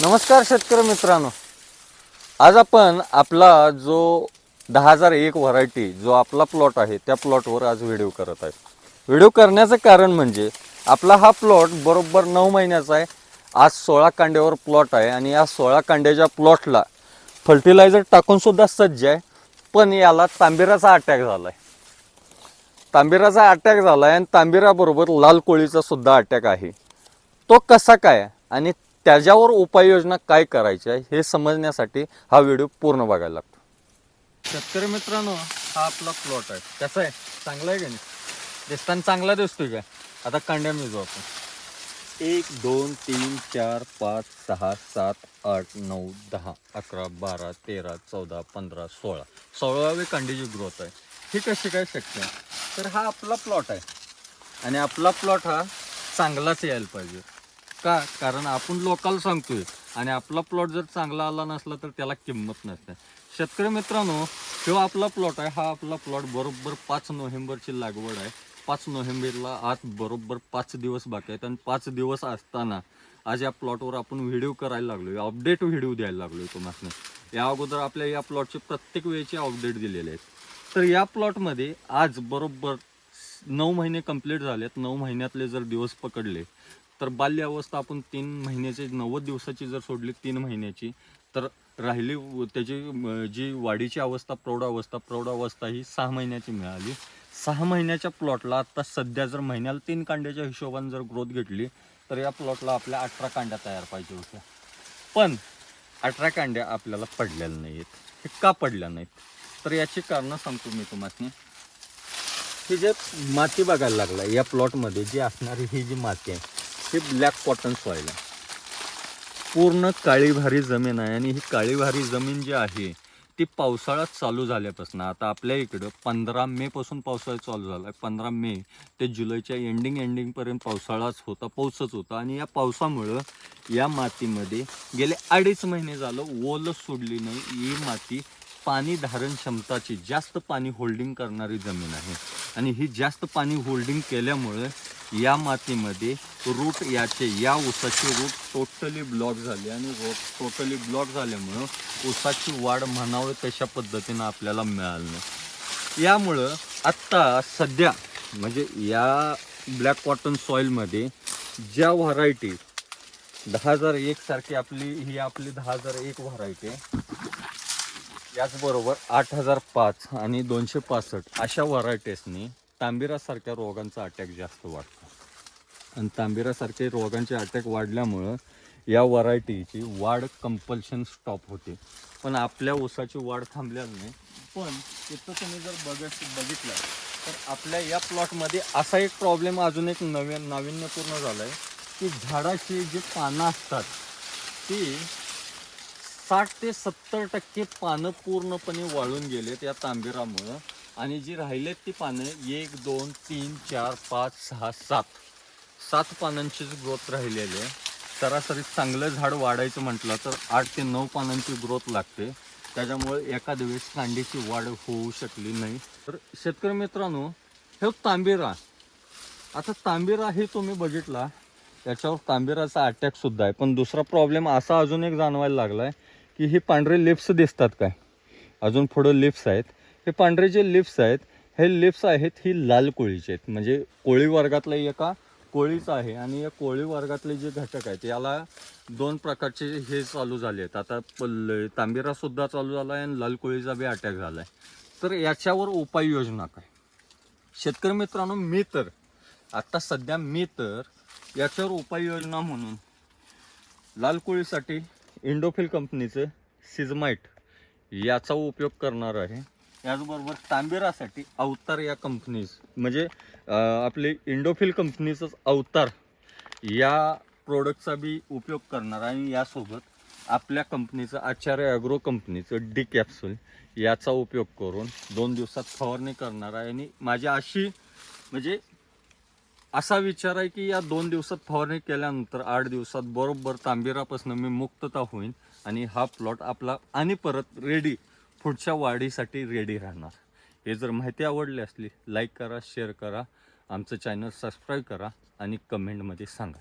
नमस्कार शेतकरी मित्रांनो. आज आपण आपला जो दहा हजार एक व्हरायटी जो आपला प्लॉट आहे त्या प्लॉटवर आज व्हिडिओ करत आहे. व्हिडिओ करण्याचं कारण म्हणजे आपला हा प्लॉट बरोबर नऊ महिन्याचा आहे. आज सोळा कांड्यावर प्लॉट आहे आणि या सोळा कांड्याच्या प्लॉटला फर्टिलायझर टाकूनसुद्धा सज्ज आहे. पण याला तांबिराचा अटॅक झाला आहे तांबिराचा अटॅक झाला आहे आणि तांबिराबरोबर लाल कोळीचा सुद्धा अटॅक आहे. तो कसा काय? आणि त्याच्यावर उपाययोजना काय करायच्या हे समजण्यासाठी हा व्हिडिओ पूर्ण बघायला लागतो. शेतकरी मित्रांनो हा आपला प्लॉट आहे. कसा आहे? चांगला आहे का नाही? दिसताना चांगला दिसतोय का? आता कांड्या मिळतो आपण. एक दोन तीन चार पाच सहा सात आठ नऊ दहा अकरा बारा तेरा चौदा पंधरा सोळा. सोळावी कांडीची ग्रोथ आहे. ही कशी काय शक्य तर हा आपला प्लॉट आहे. आणि आपला प्लॉट हा चांगलाच यायला पाहिजे. का? कारण आपण लोकाला सांगतोय. आणि आपला प्लॉट जर चांगला आला नसला तर त्याला किंमत नसते. शेतकरी मित्रांनो जो आपला प्लॉट आहे हा आपला प्लॉट बरोबर पाच नोव्हेंबरची लागवड आहे. पाच नोव्हेंबरला आज बरोबर पाच दिवस बाकी आहेत. आणि पाच दिवस असताना आज या प्लॉटवर आपण व्हिडिओ करायला लागलो अपडेट व्हिडिओ द्यायला लागलो तुम्हाला या अगोदर आपल्या या प्लॉटचे प्रत्येक वेळेचे अपडेट दिलेले आहेत. तर या प्लॉटमध्ये आज बरोबर नऊ महिने कंप्लीट झालेत. नऊ महिन्यातले जर दिवस पकडले तर बाल्यावस्था आपण तीन महिन्याची नव्वद दिवसाची जर सोडली तीन महिन्याची तर राहिली त्याची जी वाढीची अवस्था प्रौढावस्था प्रौढावस्था ही सहा महिन्याची मिळाली. सहा महिन्याच्या प्लॉटला आता सध्या जर महिन्याला तीन कांड्याच्या हिशोबाने जर ग्रोथ घेतली तर या प्लॉटला आपल्या अठरा कांड्या तयार पाहिजे होत्या. पण अठरा कांड्या आपल्याला पडलेल्या नाहीत. हे का पडल्या नाहीत? तर याची कारणं सांगतो मी तुम्हाला की जे माती बघायला लागला या प्लॉटमध्ये जी असणारी ही जी माती आहे हे ब्लॅक कॉटन सॉईल आहे. पूर्ण काळीभारी जमीन आहे आणि ही काळीभारी जमीन जी आहे ती पावसाळा चालू झाल्यापासून आता आपल्या इकडं पंधरा मेपासून पावसाळा चालू झाला आहे पंधरा मे ते जुलैच्या एंडिंग एंडिंगपर्यंत पावसाळाच होता पाऊसच होता. आणि या पावसामुळं या मातीमध्ये गेले अडीच महिने झालं ओलं सोडली नाही. ही माती पाणी धारण क्षमताची जास्त पाणी होल्डिंग करणारी जमीन आहे. आणि ही जास्त पाणी होल्डिंग केल्यामुळे या मातीमध्ये रूट याचे या ऊसाची रूट टोटली ब्लॉक झाली आणि रूट टोटली ब्लॉक झाल्यामुळं ऊसाची वाढ म्हणावं तशा पद्धतीनं आपल्याला मिळालं नाही. यामुळं आत्ता सध्या म्हणजे या ब्लॅक कॉटन सॉईलमध्ये ज्या व्हरायटी दहा हजार एक सारखी आपली ही आपली दहा हजार एक व्हरायटी आहे. याचबरोबर आठ हजार पाच आणि दोनशे पासष्ट अशा व्हरायटीजनी तांबिरासारख्या रोगांचा अटॅक जास्त वाढतो. आणि तांबिरासारखे रोगांचे अटॅक वाढल्यामुळं या व्हरायटीची वाढ कंपल्शन स्टॉप होते. पण आपल्या ऊसाची वाढ थांबल्याच नाही. पण तिथं तुम्ही जर बघत बघितलं तर आपल्या या प्लॉटमध्ये असा एक प्रॉब्लेम अजून एक नवीन नाविन्यपूर्ण झाला आहे की झाडाची जी पानं असतात ती साठ ते सत्तर टक्के पानं पूर्णपणे वाळून गेलेत या तांबिरामुळं. आणि जी राहिलेत ती पानं एक दोन तीन चार पाच सहा सात. सात पानांचीच ग्रोथ राहिलेली आहे. सरासरी चांगलं झाड वाढायचं म्हटलं तर आठ ते नऊ पानांची ग्रोथ लागते. त्याच्यामुळे एखाद्या वेळेस कांडीची वाढ होऊ शकली नाही. तर शेतकरी मित्रांनो हे तांबेरा. आता तांबेरा हे तुम्ही बघितला त्याच्यावर तांबेराचा अटॅकसुद्धा आहे. पण दुसरा प्रॉब्लेम असा अजून एक जाणवायला लागला आहे की हे पांढरे लिप्स दिसतात काय? अजून पुढं लिप्स आहेत. हे पांढरे जे लिप्स आहेत हे लिप्स आहेत ही लाल कोळीचे आहेत. म्हणजे कोळी वर्गातल्या एका कोळीचं आहे आणि या कोळी वर्गातले जे घटक आहेत याला दोन प्रकारचे हे चालू झाले आहेत. आता पल्ल तांबिरासुद्धा चालू झाला आहे आणि लाल कोळीचा बी अटॅक झाला आहे. तर याच्यावर उपाययोजना काय? शेतकरी मित्रांनो मी तर आत्ता सध्या मी तर याच्यावर उपाययोजना म्हणून लाल कोळीसाठी इंडोफिल कंपनीचं सिझमाईट याचा उपयोग करणार आहे. याचबरोबर तांबिरासाठी अवतार या कंपनीज म्हणजे आपली आपले इंडोफिल कंपनीचंच अवतार या प्रोडक्टचा बी उपयोग करणार आहे आणि यासोबत आपल्या कंपनीचं आचार्य ॲग्रो कंपनीचं डी कॅप्सूल याचा उपयोग करून दोन दिवसात फवारणी करणार आहे. आणि माझी अशी म्हणजे असा विचार आहे की या दोन दिवसात फवारणी केल्यानंतर आठ दिवसात बरोबर तांबिरापासून मी मुक्तता होईन आणि हा प्लॉट आपला आणि परत रेडी पुढच्या वाढीसाठी रेडी राहणार. हे जर माहिती आवडली असली लाईक करा शेअर करा. आमचं चॅनल सबस्क्राईब करा आणि कमेंटमध्ये सांगा.